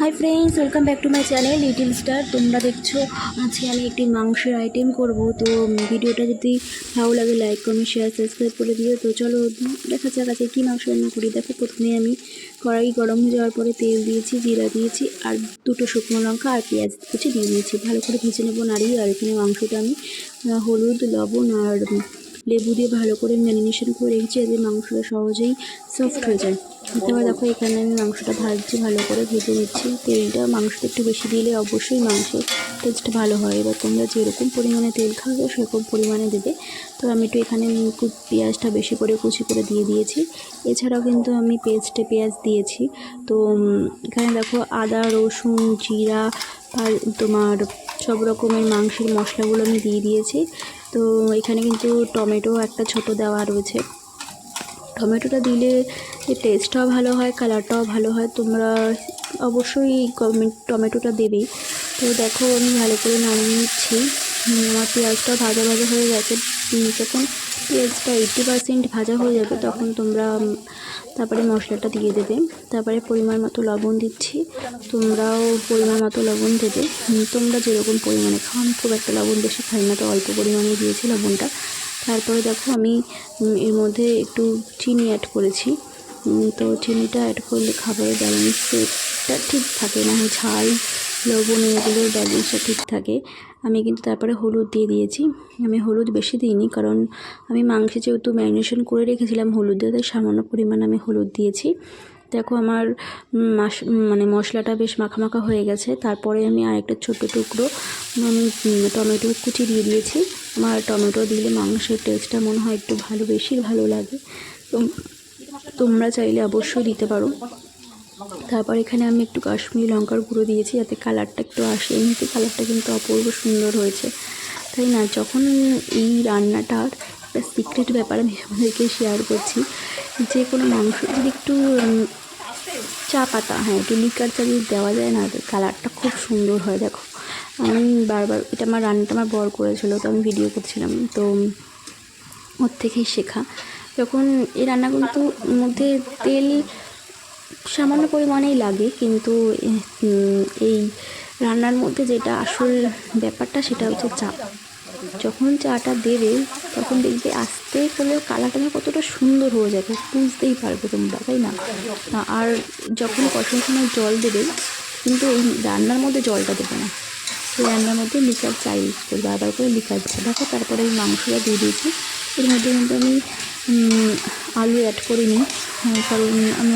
Hi friends welcome back to my channel little star তোমরা দেখছ, আজকে আমি একটি মাংসের আইটেম করব। তো ভিডিওটা যদি ভালো লাগে লাইক কমেন্ট শেয়ার সাবস্ক্রাইব করে দিও। তো, চলো, দেখা যাক আজকে কী মাংস রান্না করি। দেখো, প্রথমে আমি কড়াই গরম হয়ে যাওয়ার পরে তেল দিয়েছি, জিরা দিয়েছি, আর দুটো শুকনো লঙ্কা আর পেঁয়াজ কুচি দিয়ে দিয়েছি ভালো করে ভেজে নেব নাড়িয়ে, আর এখানে মাংসটা আমি হলুদ, লবণ, আর লেবু দিয়ে ভালো করে ম্যারিনেশন করে রেখেছি যাতে মাংসটা সহজেই সফট হয়ে যায়। তারপর দেখো এখানে আমি মাংসটা ভাজছি, ভালো করে ভেজে নিচ্ছি। তেলটা মাংসটা একটু বেশি দিলে অবশ্যই মাংসের টেস্ট ভালো হয়। এবার তোমরা যেরকম পরিমাণে তেল খাবে সেরকম পরিমাণে দেবে। তো আমি একটু এখানে পেঁয়াজটা বেশি করে কুচি করে দিয়ে দিয়েছি। এছাড়াও কিন্তু আমি পেস্টে পেঁয়াজ দিয়েছি। তো এখানে দেখো আদা, রসুন, জিরা আর তোমার সব রকমের মাংসের মশলাগুলো আমি দিয়ে দিয়েছি। তো এখানে কিন্তু টমেটো একটা ছোট দেওয়া রয়েছে। টমেটোটা দিলে টেস্টটাও ভালো হয় কালারটাও ভালো হয়। তোমরা অবশ্যই টমেটোটা দেবেই। তো দেখো আমি ভালো করে নামিয়ে নিচ্ছি। আমার পেঁয়াজটা ভাজা ভাজা হয়ে গেছে। যখন পেঁয়াজটা এইটটি পারসেন্ট ভাজা হয়ে যাবে, তখন তোমরা তারপরে মশলাটা দিয়ে দেবে। তারপরে পরিমাণ মতো লবণ দিচ্ছি। তোমরাও পরিমাণ মতো লবণ দেবে। তোমরা যেরকম পরিমাণে খাও, আমি খুব একটা লবণ বেশি খাই না, তো অল্প পরিমাণে দিয়েছি লবণটা। তারপরে দেখো আমি এর মধ্যে একটু চিনি অ্যাড করেছি। তো চিনিটা অ্যাড করলে খাবারের ব্যালেন্সটা ঠিক থাকে না, ঝাল লবণ এগুলোর ব্যালেন্সটা ঠিক থাকে। আমি কিন্তু তারপরে হলুদ দিয়ে দিয়েছি। আমি হলুদ বেশি দিইনি কারণ আমি মাংসে যেহেতু ম্যারিনেশন করে রেখেছিলাম হলুদ দিয়ে তাই সামান্য পরিমাণ আমি হলুদ দিয়েছি। দেখো আমার মাস মানে মশলাটা বেশ মাখা মাখা হয়ে গেছে। তারপরে আমি আরেকটা ছোটো টুকরো আমি টমেটো কুচি দিয়ে দিয়েছি। আমার টমেটো দিলে মাংসের টেস্টটা মনে হয় একটু ভালো, বেশি ভালো লাগে। তো তোমরা চাইলে অবশ্যই দিতে পারো। তারপর এখানে আমি একটু কাশ্মীরি লঙ্কার গুঁড়ো দিয়েছি, যাতে কালারটা একটু আসে। এমনিতে কালারটা কিন্তু অপূর্ব সুন্দর হয়েছে। তাই না, যখন এই রান্নাটার একটা সিক্রেট ব্যাপার আমি আপনাদেরকে শেয়ার করছি, যে কোনো মাংস যদি একটু চা পাতা হ্যাঁ একটু লিকার চা যদি দেওয়া যায় না কালারটা খুব সুন্দর হয়। দেখো, আমি বারবার, এটা আমার রান্নাটা আমার বর করেছিল, তো আমি ভিডিও করছিলাম। তো ওর থেকেই শেখা। যখন এই রান্নাগুলো তো মধ্যে তেল সামান্য পরিমাণেই লাগে কিন্তু এই রান্নার মধ্যে যেটা আসল ব্যাপারটা সেটা হচ্ছে চা। যখন চাটা দেবে তখন দেখবে আস্তে করে কালারটা কতটা সুন্দর হয়ে যাবে বুঝতেই পারবে তোমরা তাই না? আর যখন কষানোর সময় জল দেবে কিন্তু এই রান্নার মধ্যে জলটা দেবে না। রান্নার মধ্যে লিকার চাই ইউজ করি বারবার করে লিকার চা। দেখো তারপরে এই মাংসটা দিয়ে দিয়েছি। এর মধ্যে কিন্তু আমি আলু অ্যাড করিনি হ্যাঁ, কারণ আমি